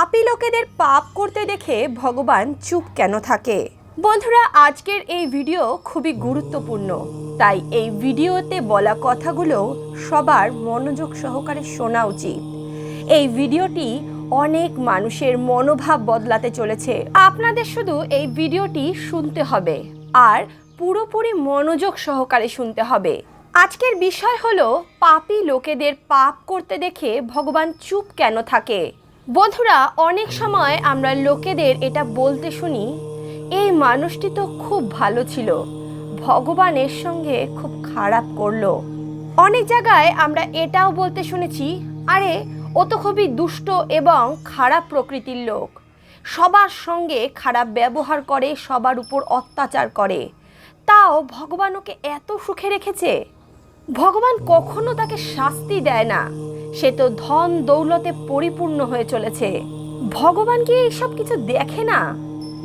পাপী লোকেদের পাপ করতে দেখে ভগবান চুপ কেন থাকে? বন্ধুরা, আজকের এই ভিডিও খুবই গুরুত্বপূর্ণ। তাই এই ভিডিওতে বলা কথাগুলো সবার মনোযোগ সহকারে শোনা উচিত। এই ভিডিওটি অনেক মানুষের মনোভাব বদলাতে চলেছে। আপনাদের শুধু এই ভিডিওটি শুনতে হবে আর পুরোপুরি মনোযোগ সহকারে শুনতে হবে। আজকের বিষয় হলো, পাপি লোকেদের পাপ করতে দেখে ভগবান চুপ কেন থাকে? বন্ধুরা, অনেক সময় আমরা লোকেদের এটা বলতে শুনি, এই মানুষটি তো খুব ভালো ছিল, ভগবানের সঙ্গে খুব খারাপ করল। অনেক জায়গায় আমরা এটাও বলতে শুনেছি, আরে, ও তো খুবই দুষ্ট এবং খারাপ প্রকৃতির লোক। সবার সঙ্গে খারাপ ব্যবহার করে, সবার উপর অত্যাচার করে। তাও ভগবান ওকে এত সুখে রেখেছে? ভগবান কখনো তাকে শাস্তি দেয় না। সে তো ধন দৌলতে পরিপূর্ণ হয়ে চলেছে। ভগবান কি এইসব কিছু দেখে না?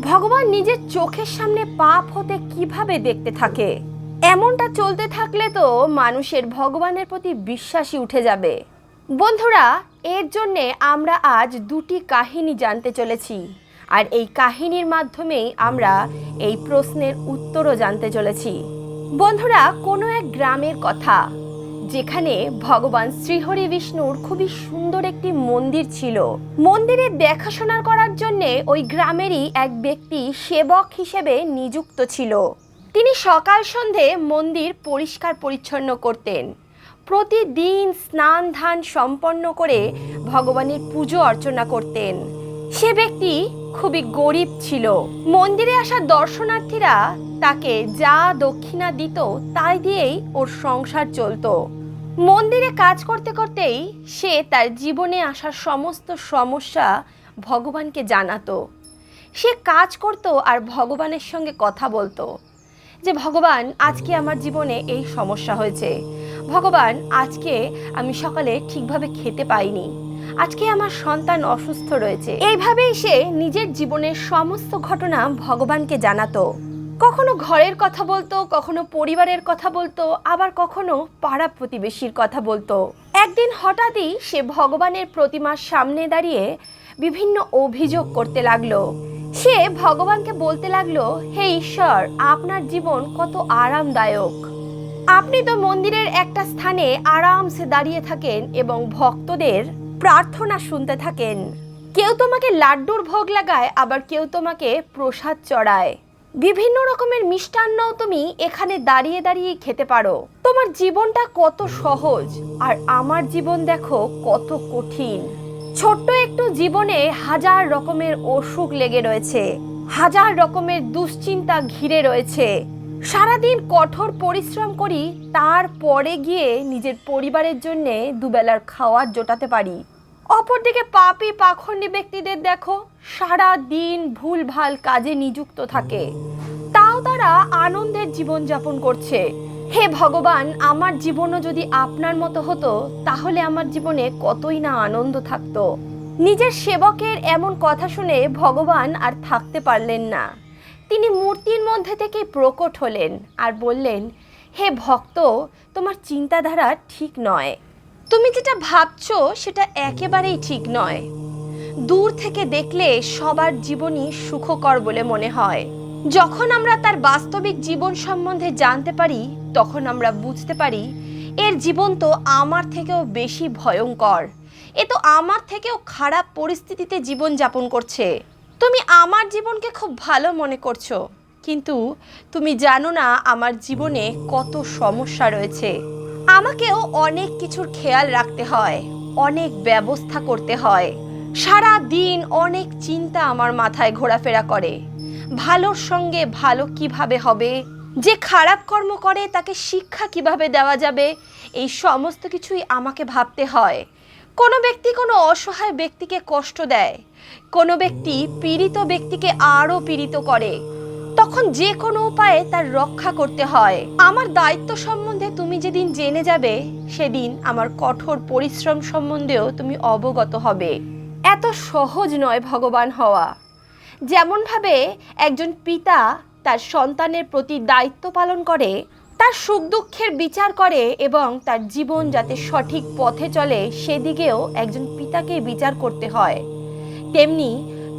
ভগবান নিজের চোখের সামনে পাপ হতে কীভাবে দেখতে থাকে? এমনটা চলতে থাকলে তো মানুষের ভগবানের প্রতি বিশ্বাসই উঠে যাবে। বন্ধুরা, এর জন্যে আমরা আজ দুটি কাহিনী জানতে চলেছি। আর এই কাহিনীর মাধ্যমেই আমরা এই প্রশ্নের উত্তরও জানতে চলেছি। বন্ধুরা, কোনো এক গ্রামের কথা। যেখানে ভগবান শ্রীহরি বিষ্ণুর খুবই সুন্দর একটি মন্দির ছিল। মন্দিরের দেখাশোনা করার জন্যে ওই গ্রামেরই এক ব্যক্তি সেবক হিসেবে নিযুক্ত ছিল। তিনি সকাল সন্ধে মন্দির পরিষ্কার পরিচ্ছন্ন করতেন। প্রতিদিন স্নান ধান সম্পন্ন করে ভগবানের পুজো অর্চনা করতেন। সে ব্যক্তি খুবই গরিব ছিল। মন্দিরে আসা দর্শনার্থীরা তাকে যা দক্ষিণা দিত তাই দিয়েই ওর সংসার চলতো। মন্দিরে কাজ করতে করতেই সে তার জীবনে আসা সমস্ত সমস্যা ভগবানকে জানাতো। সে কাজ করতো আর ভগবানের সঙ্গে কথা বলতো যে, ভগবান, আজকে আমার জীবনে এই সমস্যা হয়েছে। ভগবান, আজকে আমি সকালে ঠিকভাবে খেতে পাইনি। আজকে আমার সন্তান অসুস্থ রয়েছে। এইভাবেই সে নিজের জীবনের সমস্ত ঘটনা ভগবানকে জানাতো। কখনো ঘরের কথা বলতো, কখনো পরিবারের কথা বলতো, আবার কখনো পাড়া প্রতিবেশীর কথা বলতো। একদিন হঠাৎই সে ভগবানের প্রতিমার সামনে দাঁড়িয়ে বিভিন্ন অভিযোগ করতে লাগল। সে ভগবানকে বলতে লাগল, হে ঈশ্বর, আপনার জীবন কত আরামদায়ক। আপনি তো মন্দিরের একটা স্থানে আরামসে দাঁড়িয়ে থাকেন এবং ভক্তদের প্রার্থনা শুনতে থাকেন। কেউ তোমাকে লাড্ডুর ভোগ লাগায়, আবার কেউ তোমাকে প্রসাদ চড়ায়। বিভিন্ন রকমের মিষ্টান্নও তুমি এখানে দাঁড়িয়ে দাঁড়িয়ে খেতে পারো। তোমার জীবনটা কত সহজ আর আমার জীবন দেখো কত কঠিন। ছোট্ট একটু জীবনে হাজার রকমের অসুখ লেগে রয়েছে, হাজার রকমের দুশ্চিন্তা ঘিরে রয়েছে। সারাদিন কঠোর পরিশ্রম করি, তারপরে গিয়ে নিজের পরিবারের জন্য দুবেলার খাওয়ার জোটাতে পারি। অপরদিকে পাপি পাখণ্ডী ব্যক্তিদের দেখো সারা দিন ভুলভাল কাজে নিযুক্ত থাকে। তাও তারা আনন্দের জীবন যাপন করছে। হে ভগবান, আমার জীবনও যদি আপনার মতো হতো, তাহলে আমার জীবনে কতই না আনন্দ থাকতো। নিজের সেবকের এমন কথা শুনে ভগবান আর থাকতে পারলেন না। তিনি মূর্তির মধ্যে থেকে প্রকট হলেন আর বললেন, হে ভক্ত, তোমার চিন্তাধারা ঠিক নয়। তুমি যেটা ভাবছ, সেটা একেবারেই ঠিক নয়। দূর থেকে দেখলে সবার জীবনই সুখকর বলে মনে হয়। যখন আমরা তার বাস্তবিক জীবন সম্বন্ধে জানতে পারি, তখন আমরা বুঝতে পারি, এর জীবন তো আমার থেকেও বেশি ভয়ঙ্কর। এ তো আমার থেকেও খারাপ পরিস্থিতিতে জীবন যাপন করছে। তুমি আমার জীবনকে খুব ভালো মনে করছ, কিন্তু তুমি জানো না আমার জীবনে কত সমস্যা রয়েছে। আমাকেও অনেক কিছুর খেয়াল রাখতে হয়, অনেক ব্যবস্থা করতে হয়। সারা দিন অনেক চিন্তা আমার মাথায় ঘোরাফেরা করে। ভালোর সঙ্গে ভালো কীভাবে হবে? যে খারাপ কর্ম করে তাকে শিক্ষা কীভাবে দেওয়া যাবে? এই সমস্ত কিছুই আমাকে ভাবতে হয়। কোনো ব্যক্তি কোনো অসহায় ব্যক্তিকে কষ্ট দেয়, কোনো ব্যক্তি পীড়িত ব্যক্তিকে আরও পীড়িত করে। তখন যে কোনো উপায়ে তার রক্ষা করতে হয়। আমার দায়িত্ব সম্বন্ধে তুমি যেদিন জেনে যাবে, সেদিন আমার কঠোর পরিশ্রম সম্বন্ধেও তুমি অবগত হবে। এত সহজ নয় ভগবান হওয়া। যেমনভাবে একজন পিতা তার সন্তানের প্রতি দায়িত্ব পালন করে, তার সুখ দুঃখের বিচার করে এবং তার জীবন যাতে সঠিক পথে চলে, সেদিকেও একজন পিতাকে বিচার করতে হয়। তেমনি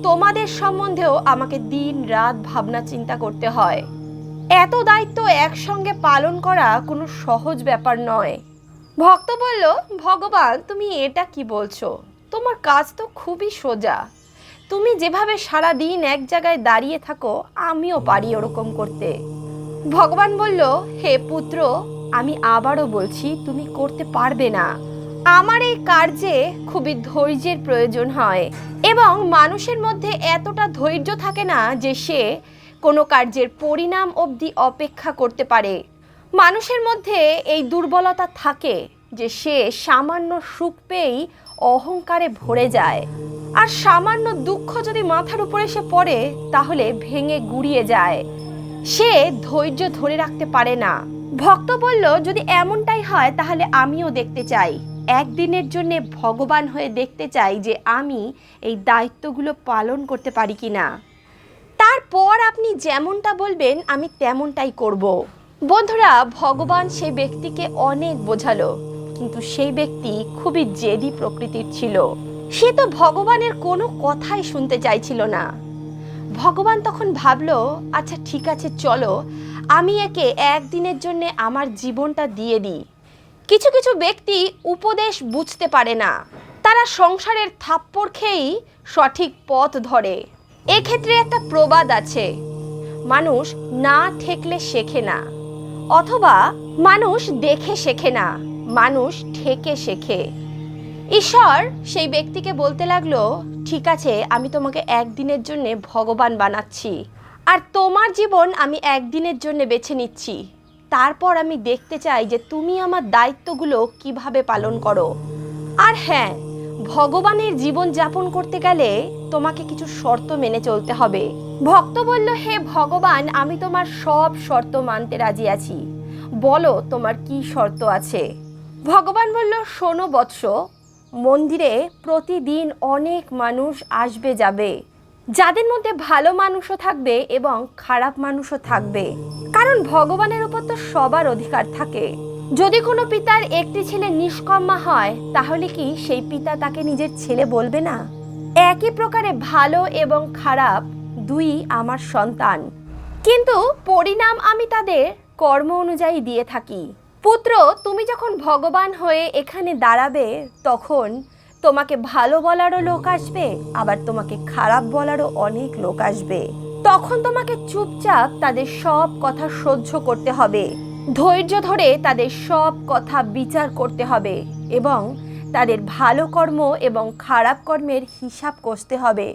তোমাদের সম্বন্ধেও আমাকে দিন রাত ভাবনা চিন্তা করতে হয়। এত দায়িত্ব একসঙ্গে পালন করা কোনো সহজ ব্যাপার নয়। ভক্ত বলল, ভগবান, তুমি এটা কি বলছো? তোমার কাজ তো খুবই সোজা। তুমি যেভাবে সারা দিন এক জায়গায় দাঁড়িয়ে থাকো, আমিও পারি ওরকম করতে। ভগবান বলল, হে পুত্র, আমি আবারও বলছি, তুমি করতে পারবে না। আমার এই কার্যে খুবই ধৈর্যের প্রয়োজন হয় এবং মানুষের মধ্যে এতটা ধৈর্য থাকে না যে সে কোনো কার্যের পরিণাম অবধি অপেক্ষা করতে পারে। মানুষের মধ্যে এই দুর্বলতা থাকে যে সে সামান্য সুখ পেয়েই অহংকারে ভরে যায়। আর সামান্য দুঃখ যদি মাথার উপরে এসে পড়ে, তাহলে ভেঙে গুড়িয়ে যায়। সে ধৈর্য ধরে রাখতে পারে না। ভক্ত বলল, যদি এমনটাই হয়, তাহলে আমিও দেখতে চাই। একদিনের জন্যে ভগবান হয়ে দেখতে চাই যে আমি এই দায়িত্বগুলো পালন করতে পারি কি না তারপর আপনি যেমনটা বলবেন, আমি তেমনটাই করব। বন্ধুরা, ভগবান সেই ব্যক্তিকে অনেক বোঝালো, কিন্তু সেই ব্যক্তি খুবই জেদি প্রকৃতির ছিল। সে তো ভগবানের কোনো কথাই শুনতে চাইছিল না। ভগবান তখন ভাবলো আচ্ছা ঠিক আছে, চলো। আমি একে একদিনের জন্যে আমার জীবনটা দিয়ে দিই। কিছু কিছু ব্যক্তি উপদেশ বুঝতে পারে না। তারা সংসারের থাপ্পড় খেয়েই সঠিক পথ ধরে। এক্ষেত্রে একটা প্রবাদ আছে। মানুষ না ঠেকলে শেখে না। অথবা মানুষ দেখে শেখে না। মানুষ ঠেকে শেখে। ঈশ্বর সেই ব্যক্তিকে বলতে লাগল, ঠিক আছে, আমি তোমাকে একদিনের জন্য ভগবান বানাচ্ছি। আর তোমার জীবন আমি একদিনের জন্য বেছে নিচ্ছি। তারপর আমি দেখতে চাই যে তুমি আমার দায়িত্বগুলো কীভাবে পালন করো। আর হ্যাঁ ভগবানের জীবন যাপন করতে গেলে তোমাকে কিছু শর্ত মেনে চলতে হবে। ভক্ত বলল, হে ভগবান, আমি তোমার সব শর্ত মানতে রাজি আছি। বলো তোমার কি শর্ত আছে? ভগবান বলল, শোনো বৎস, মন্দিরে প্রতিদিন অনেক মানুষ আসবে যাবে। যাদের মধ্যে ভালো মানুষও থাকবে এবং খারাপ মানুষও থাকবে। কারণ ভগবানের উপর তো সবার অধিকার থাকে। যদি কোনো পিতার একটি ছেলে নিষ্কম্মা হয়, তাহলে কি সেই পিতা তাকে নিজের ছেলে বলবে না? একই প্রকারে ভালো এবং খারাপ দুই আমার সন্তান। কিন্তু পরিণাম আমি তাদের কর্ম অনুযায়ী দিয়ে থাকি। পুত্র, তুমি যখন ভগবান হয়ে এখানে দাঁড়াবে, তখন তোমাকে ভালো বলারও লোক আসবে, আবার তোমাকে খারাপ বলারও অনেক লোক আসবে। তখন তোমাকে চুপচাপ তাদের সব কথা সহ্য করতে হবে। ধৈর্য ধরে তাদের সব কথা বিচার করতে হবে এবং তাদের ভালো কর্ম এবং খারাপ কর্মের হিসাব কষতে হবে।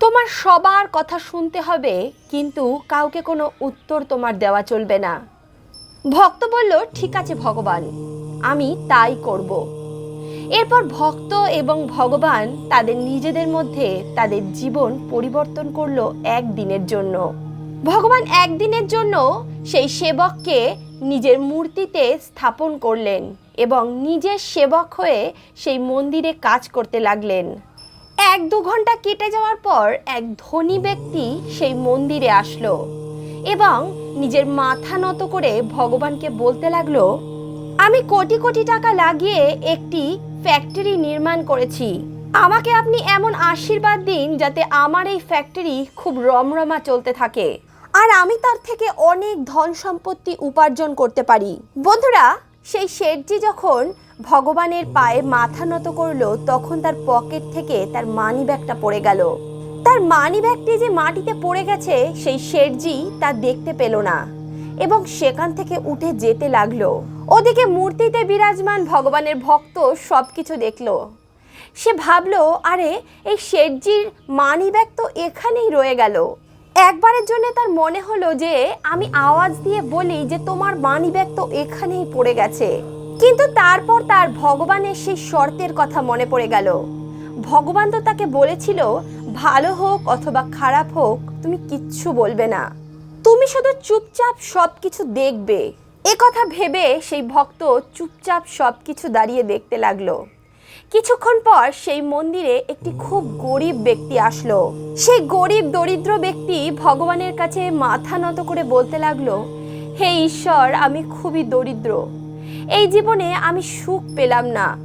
তোমার সবার কথা শুনতে হবে, কিন্তু কাউকে কোনো উত্তর তোমার দেওয়া চলবে না। ভক্ত বলল, ঠিক আছে ভগবান, আমি তাই করব। এরপর ভক্ত এবং ভগবান তাদের নিজেদের মধ্যে তাদের জীবন পরিবর্তন করল একদিনের জন্য। ভগবান একদিনের জন্য সেই সেবককে নিজের মূর্তিতে স্থাপন করলেন এবং নিজের সেবক হয়ে সেই মন্দিরে কাজ করতে লাগলেন। এক দু ঘণ্টা কেটে যাওয়ার পর এক ধনী ব্যক্তি সেই মন্দিরে আসলো এবং নিজের মাথা নত করে ভগবানকে বলতে লাগল, আমি কোটি কোটি টাকা লাগিয়ে একটি ফ্যাক্টরি নির্মাণ করেছি। আমাকে আপনি এমন আশীর্বাদ দিন যাতে আমার এই ফ্যাক্টরি খুব রমরমা চলতে থাকে। আর আমি তার থেকে অনেক ধন সম্পত্তি উপার্জন করতে পারি। বন্ধুরা, সেই শেঠজি যখন ভগবানের পায়ে মাথা নত করল, তখন তার পকেট থেকে তার মানি ব্যাগটা পড়ে গেল। তার মানি ব্যাগটি যে মাটিতে পড়ে গেছে, সেই শেঠজি তা দেখতে পেল না। এবং সেখান থেকে উঠে যেতে লাগল। ওদিকে মূর্তিতে বিরাজমান ভগবানের ভক্ত সব কিছু দেখল। সে ভাবলো, আরে, এই শেঠজির মানি ব্যাগ তো এখানেই রয়ে গেল। একবারের জন্য তার মনে হলো যে, আমি আওয়াজ দিয়ে বলি যে, তোমার মানি ব্যাগ তো এখানেই পড়ে গেছে। কিন্তু তারপর তার ভগবানের সেই শর্তের কথা মনে পড়ে গেল। ভগবান তো তাকে বলেছিল, ভালো হোক অথবা খারাপ হোক, তুমি কিচ্ছু বলবে না। তুমি শুধু চুপচাপ সব কিছু দেখবে। এ কথা ভেবে সেই ভক্ত চুপচাপ সব কিছু দাঁড়িয়ে দেখতে লাগল। কিছুক্ষণ পর সেই মন্দিরে একটি খুব গরিব ব্যক্তি আসলো। সেই গরিব দরিদ্র ব্যক্তি ভগবানের কাছে মাথা নত করে বলতে লাগল, হে ঈশ্বর, আমি খুবই দরিদ্র। এই জীবনে আমি সুখ পেলাম না।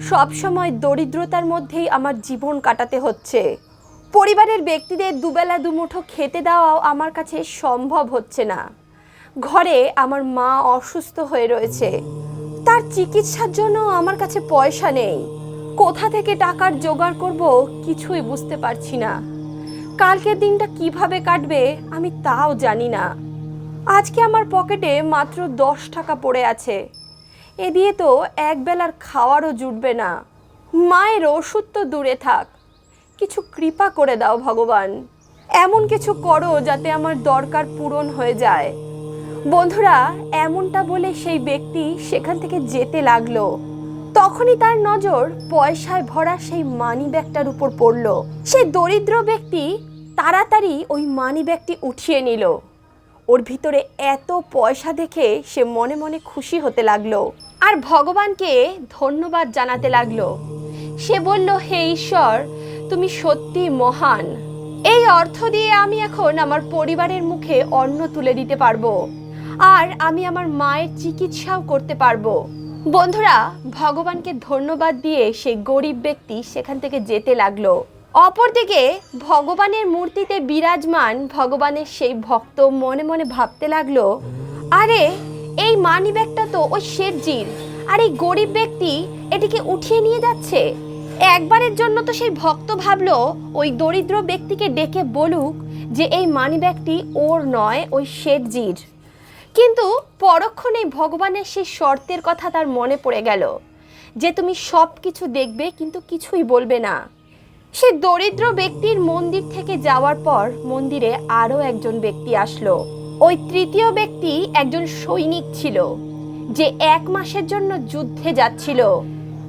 সব সময় দরিদ্রতার মধ্যেই আমার জীবন কাটাতে হচ্ছে। পরিবারের ব্যক্তিদের দুবেলা দুমুঠো খেতে দেওয়াও আমার কাছে সম্ভব হচ্ছে না। ঘরে আমার মা অসুস্থ হয়ে রয়েছে। তার চিকিৎসার জন্য আমার কাছে পয়সা নেই। কোথা থেকে টাকার জোগাড় করব কিছুই বুঝতে পারছি না। কালকের দিনটা কীভাবে কাটবে আমি তাও জানি না। আজকে আমার পকেটে মাত্র দশ টাকা পড়ে আছে। এ দিয়ে তো একবেলার খাওয়ারও জুটবে না। মায়ের ওষুধ তো দূরে থাক। কিছু কৃপা করে দাও, ভগবান। এমন কিছু করো যাতে আমার দরকার পূরণ হয়ে যায়। বন্ধুরা, এমনটা বলে সেই ব্যক্তি সেখান থেকে যেতে লাগল। তখনই তার নজর পয়সায় ভরা সেই মানি ব্যাগটার উপর পড়ল। সেই দরিদ্র ব্যক্তি তাড়াতাড়ি ওই মানি ব্যাগটি উঠিয়ে নিল। ওর ভিতরে এত পয়সা দেখে সে মনে মনে খুশি হতে লাগল আর ভগবানকে ধন্যবাদ জানাতে লাগল। সে বলল, হে ঈশ্বর তুমি সত্যি মহান। এই অর্থ দিয়ে আমি এখন আমার পরিবারের মুখে অন্ন তুলে দিতে পারব। আর আমি আমার মায়ের চিকিৎসাও করতে পারব। বন্ধুরা, ভগবানকে ধন্যবাদ দিয়ে সেই গরিব ব্যক্তি সেখান থেকে যেতে লাগল। অপরদিকে, ভগবানের মূর্তিতে বিরাজমান ভগবানের সেই ভক্ত মনে মনে ভাবতে লাগল, আরে, এই মানি ব্যাগটা তো ওই শেঠজির। আর এই গরিব ব্যক্তি এটিকে উঠিয়ে নিয়ে যাচ্ছে। একবারের জন্য তো সেই ভক্ত ভাবলো, ওই দরিদ্র ব্যক্তিকে ডেকে বলুক যে এই মানি ব্যাগটি ওর নয়, ওই শেঠজির। কিন্তু পরক্ষণেই ভগবানের সেই শর্তের কথা তার মনে পড়ে গেল, যে তুমি সব কিছু দেখবে কিন্তু কিছুই বলবে না। সে দরিদ্র ব্যক্তির মন্দির থেকে যাওয়ার পর মন্দিরে আরও একজন ব্যক্তি আসলো। ওই তৃতীয় ব্যক্তি একজন সৈনিক ছিল, যে এক মাসের জন্য যুদ্ধে যাচ্ছিল।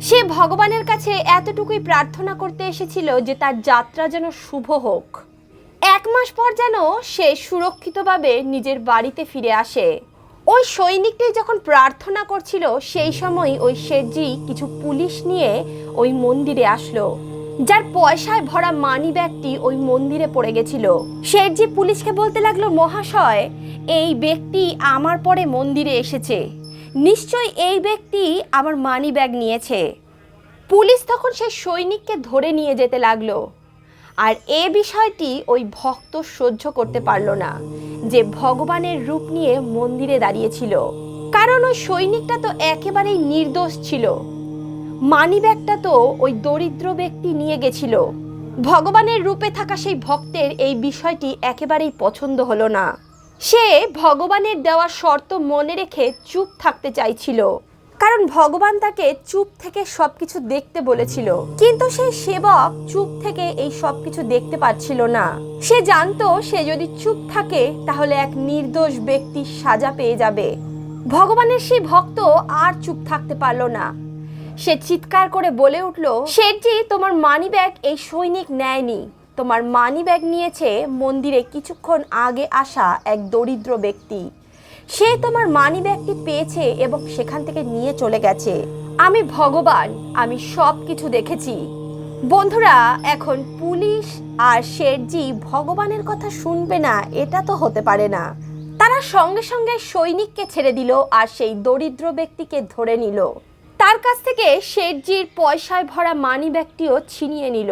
সে ভগবানের কাছে এতটুকুই প্রার্থনা করতে এসেছিল যে তার যাত্রা যেন শুভ হোক। এক মাস পর যেন সে সুরক্ষিতভাবে নিজের বাড়িতে ফিরে আসে। ওই সৈনিকটি যখন প্রার্থনা করছিল, সেই সময় ওই শেঠজি কিছু পুলিশ নিয়ে ওই মন্দিরে আসলো। যার পয়সায় ভরা মানি ব্যাগটি ওই মন্দিরে পড়ে গেছিল। শেঠজি পুলিশকে বলতে লাগল, মহাশয়, এই ব্যক্তি আমার পরে মন্দিরে এসেছে। নিশ্চয়ই এই ব্যক্তি আমার মানি ব্যাগ নিয়েছে। পুলিশ তখন সেই সৈনিককে ধরে নিয়ে যেতে লাগল। আর এ বিষয়টি ওই ভক্ত সহ্য করতে পারল না, যে ভগবানের রূপ নিয়ে মন্দিরে দাঁড়িয়েছিল। কারণ ওই সৈনিকটা তো একেবারেই নির্দোষ ছিল। মানি ব্যাগটা তো ওই দরিদ্র ব্যক্তি নিয়ে গেছিল। ভগবানের রূপে থাকা সেই ভক্তের এই বিষয়টি একেবারেই পছন্দ হলো না। সে ভগবানের দেওয়া শর্ত মনে রেখে চুপ থাকতে চাইছিল। কারণ ভগবান তাকে চুপ থেকে সবকিছু দেখতে বলেছিল। কিন্তু সেই সেবক চুপ থেকে এই সবকিছু দেখতে পাচ্ছিল না। সে জানতো সে যদি চুপ থাকে, তাহলে এক নির্দোষ ব্যক্তি সাজা পেয়ে যাবে। ভগবানের সেই ভক্ত আর চুপ থাকতে পারল না। সে চিৎকার করে বলে উঠল, শেঠজি, তোমার মানি ব্যাগ এই সৈনিক নেয়নি। তোমার মানি ব্যাগ নিয়েছে মন্দিরে কিছুক্ষণ আগে আসা এক দরিদ্র ব্যক্তি। সে তোমার মানি ব্যাগটি পেয়েছে এবং সেখান থেকে নিয়ে চলে গেছে। আমি ভগবান, আমি সব কিছু দেখেছি। বন্ধুরা, এখন পুলিশ আর শেঠজি ভগবানের কথা শুনবে না, এটা তো হতে পারে না। তারা সঙ্গে সঙ্গে সৈনিককে ছেড়ে দিল আর সেই দরিদ্র ব্যক্তিকে ধরে নিল। তার কাছ থেকে শেঠজির পয়সায় ভরা মানি ব্যাগটিও ছিনিয়ে নিল।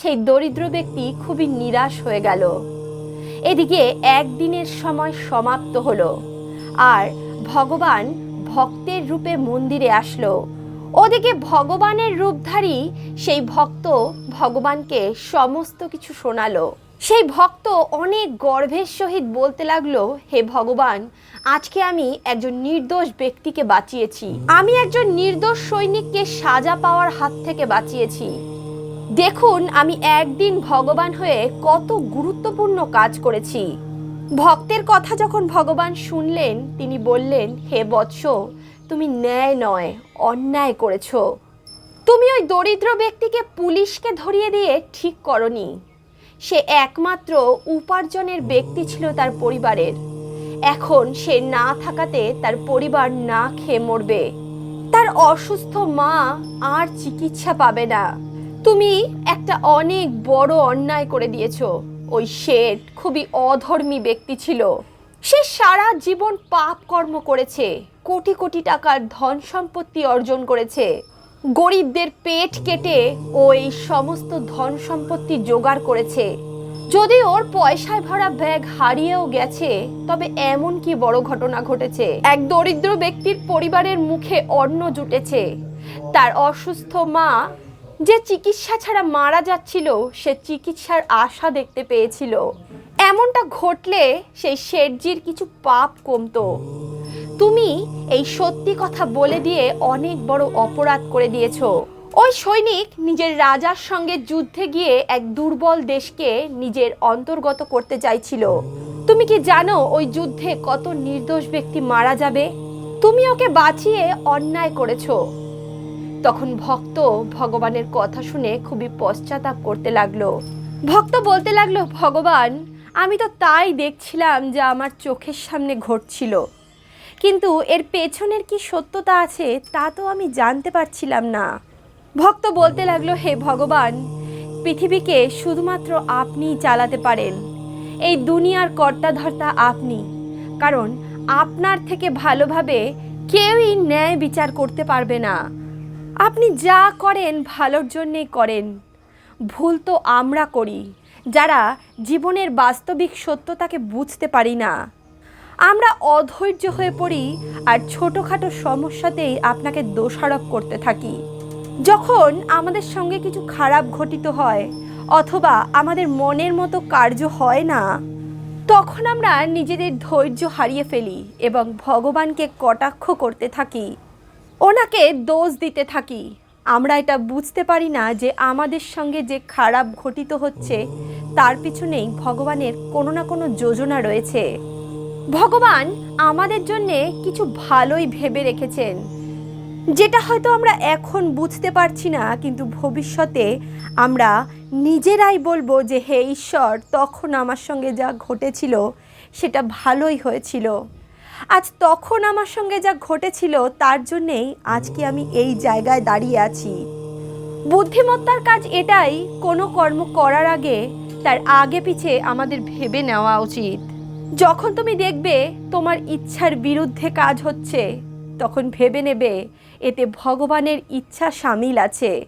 সেই দরিদ্র ব্যক্তি খুবই নিরাশ হয়ে গেল। এদিকে একদিনের সময় সমাপ্ত হলো, আর ভগবান ভক্তের রূপে মন্দিরে আসলো। ওদিকে ভগবানের রূপধারী সেই ভক্ত ভগবানকে সমস্ত কিছু শোনালো। সেই ভক্ত অনেক গর্ভের সহিত বলতে লাগল, হে ভগবান, আজকে আমি একজন নির্দোষ ব্যক্তিকে বাঁচিয়েছি। আমি একজন নির্দোষ সৈনিককে সাজা পাওয়ার হাত থেকে বাঁচিয়েছি। দেখুন, আমি একদিন ভগবান হয়ে কত গুরুত্বপূর্ণ কাজ করেছি। ভক্তের কথা যখন ভগবান শুনলেন, তিনি বললেন, হে বৎস, তুমি ন্যায় নয়, অন্যায় করেছ। তুমি ওই দরিদ্র ব্যক্তিকে পুলিশকে ধরিয়ে দিয়ে ঠিক করনি। সে একমাত্র উপার্জনের ব্যক্তি ছিল তার পরিবারের। এখন সে না থাকাতে তার পরিবার না খেয়ে মরবে। তার অসুস্থ মা আর চিকিৎসা পাবে না। তুমি একটা অনেক বড় অন্যায় করে দিয়েছ। ওই শেঠ খুবই অধর্মী ব্যক্তি ছিল। সে সারা জীবন পাপ কর্ম করেছে, কোটি কোটি টাকার ধন সম্পত্তি অর্জন করেছে। গরিবদের পেট কেটে ও এই সমস্ত ধন সম্পত্তি জোগাড় করেছে। যদি ওর পয়সায় ভরা ব্যাগ হারিয়েও গেছে, তবে এমন কি বড় ঘটনা ঘটেছে? এক দরিদ্র ব্যক্তির পরিবারের মুখে অন্ন জুটেছে। তার অসুস্থ মা যে চিকিৎসা ছাড়া মারা যাচ্ছিল, সে চিকিৎসার আশা দেখতে পেয়েছিল। এমনটা ঘটলে সেই শেঠজির কিছু পাপ কমতো। তুমি এই সত্যি কথা বলে দিয়ে অনেক বড় অপরাধ করে দিয়েছ। ওই সৈনিক নিজের রাজার সঙ্গে যুদ্ধে গিয়ে এক দুর্বল দেশকে নিজের অন্তর্গত করতে চাইছিল। তুমি কি জানো ওই যুদ্ধে কত নির্দোষ ব্যক্তি মারা যাবে? তুমি ওকে বাঁচিয়ে অন্যায় করেছ। তখন ভক্ত ভগবানের কথা শুনে খুবই পশ্চাতাপ করতে লাগল। ভক্ত বলতে লাগল, ভগবান, আমি তো তাই দেখছিলাম যে আমার চোখের সামনে ঘটছিল। কিন্তু এর পেছনের কি সত্যতা আছে তা তো আমি জানতে পারছিলাম না। ভক্ত বলতে লাগল, হে ভগবান, পৃথিবীকে শুধুমাত্র আপনিই চালাতে পারেন। এই দুনিয়ার কর্তাধর্তা আপনি। কারণ আপনার থেকে ভালোভাবে কেউই ন্যায় বিচার করতে পারবে না। আপনি যা করেন ভালোর জন্যে করেন। ভুল তো আমরা করি, যারা জীবনের বাস্তবিক সত্যতাকে বুঝতে পারি না। আমরা অধৈর্য হয়ে পড়ি আর ছোটোখাটো সমস্যাতেই আপনাকে দোষারোপ করতে থাকি। যখন আমাদের সঙ্গে কিছু খারাপ ঘটিত হয় অথবা আমাদের মনের মতো কার্য হয় না, তখন আমরা নিজেদের ধৈর্য হারিয়ে ফেলি এবং ভগবানকে কটাক্ষ করতে থাকি। ওনাকে দোষ দিতে থাকি। আমরা এটা বুঝতে পারি না যে আমাদের সঙ্গে যে খারাপ ঘটিত হচ্ছে, তার পিছনেই ভগবানের কোনো না কোনো যোজনা রয়েছে। ভগবান আমাদের জন্যে কিছু ভালোই ভেবে রেখেছেন, যেটা হয়তো আমরা এখন বুঝতে পারছি না, কিন্তু ভবিষ্যতে আমরা নিজেরাই বলব যে, হে ঈশ্বর, তখন আমার সঙ্গে যা ঘটেছিল, সেটা ভালোই হয়েছিল। আজ তখন আমার সঙ্গে যা ঘটেছিল তার জন্যেই আজকে আমি এই জায়গায় দাঁড়িয়ে আছি। বুদ্ধিমত্তার কাজ এটাই, কোনো কর্ম করার আগে তার আগে পিছে আমাদের ভেবে নেওয়া উচিত। যখন তুমি দেখবে তোমার ইচ্ছার বিরুদ্ধে কাজ হচ্ছে, তখন ভেবে নেবে এতে ভগবানের ইচ্ছা সামিল আছে।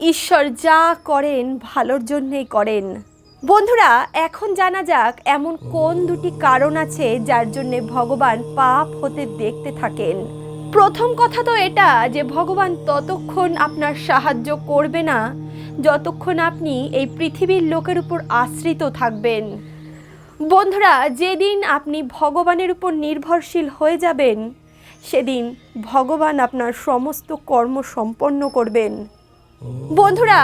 ঈশ্বর যা করেন ভালোর জন্যেই করেন। বন্ধুরা, এখন জানা যাক এমন কোন দুটি কারণ আছে যার জন্য ভগবান পাপ হতে দেখতে থাকেন। প্রথম কথা তো এটা যে ভগবান ততক্ষণ আপনার সাহায্য করবে না, যতক্ষণ আপনি এই পৃথিবীর লোকের উপর আশ্রিত থাকবেন। বন্ধুরা, যেদিন আপনি ভগবানের উপর নির্ভরশীল হয়ে যাবেন, সেদিন ভগবান আপনার সমস্ত কর্ম সম্পন্ন করবেন। বন্ধুরা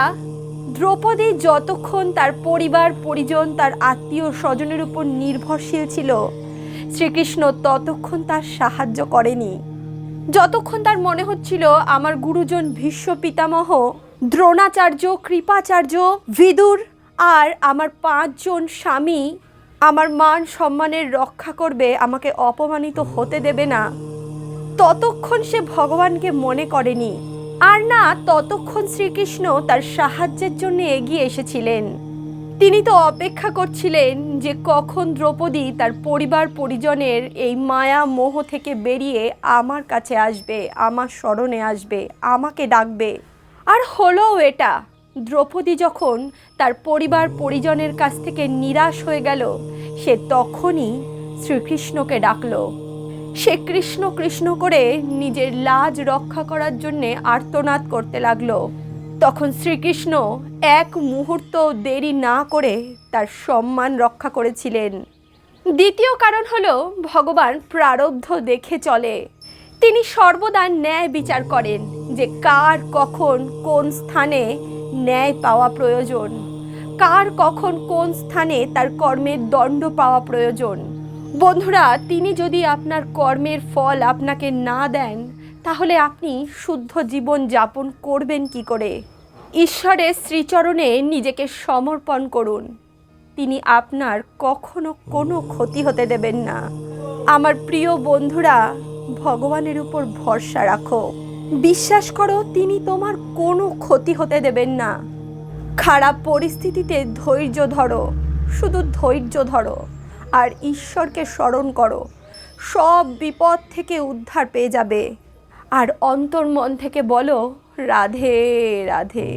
দ্রৌপদী যতক্ষণ তার পরিবার, পরিজন, তার আত্মীয় স্বজনের উপর নির্ভরশীল ছিল, শ্রীকৃষ্ণ ততক্ষণ তার সাহায্য করেনি। যতক্ষণ তার মনে হচ্ছিল, আমার গুরুজন ভীষ্ম পিতামহ, দ্রোণাচার্য, কৃপাচার্য বিদুর আর আমার পাঁচজন স্বামী, আমার মান সম্মানের রক্ষা করবে, আমাকে অপমানিত হতে দেবে না। ততক্ষণ সে ভগবানকে মনে করেনি। আর না, ততক্ষণ শ্রীকৃষ্ণ তার সাহায্যের জন্য এগিয়ে এসেছিলেন। তিনি তো অপেক্ষা করছিলেন যে কখন দ্রৌপদী তার পরিবার পরিজনের এই মায়া মোহ থেকে বেরিয়ে আমার কাছে আসবে, আমার স্মরণে আসবে, আমাকে ডাকবে। আর হলো এটা, দ্রৌপদী যখন তার পরিবার পরিজনের কাছ থেকে নিরাশ হয়ে গেল, সে তখনই শ্রীকৃষ্ণকে ডাকলো। সে কৃষ্ণ কৃষ্ণ করে নিজের লাজ রক্ষা করার জন্যে আর্তনাদ করতে লাগল। তখন শ্রীকৃষ্ণ এক মুহূর্ত দেরি না করে তার সম্মান রক্ষা করেছিলেন। দ্বিতীয় কারণ হলো ভগবান প্রারব্ধ দেখে চলে। তিনি সর্বদা ন্যায় বিচার করেন যে কার কখন কোন স্থানে ন্যায় পাওয়া প্রয়োজন। কার কখন কোন স্থানে তার কর্মের দণ্ড পাওয়া প্রয়োজন। বন্ধুরা, তিনি যদি আপনার কর্মের ফল আপনাকে না দেন, তাহলে আপনি শুদ্ধ জীবন যাপন করবেন কি করে? ঈশ্বরের শ্রীচরণে নিজেকে সমর্পণ করুন। তিনি আপনার কখনো কোনো ক্ষতি হতে দেবেন না। আমার প্রিয় বন্ধুরা, ভগবানের উপর ভরসা রাখো। বিশ্বাস করো, তিনি তোমার কোনো ক্ষতি হতে দেবেন না। খারাপ পরিস্থিতিতে ধৈর্য ধরো, শুধু ধৈর্য ধরো। আর ঈশ্বরকে স্মরণ করো। সব বিপদ থেকে উদ্ধার পেয়ে যাবে। আর অন্তর্মন থেকে বলো, রাধে রাধে।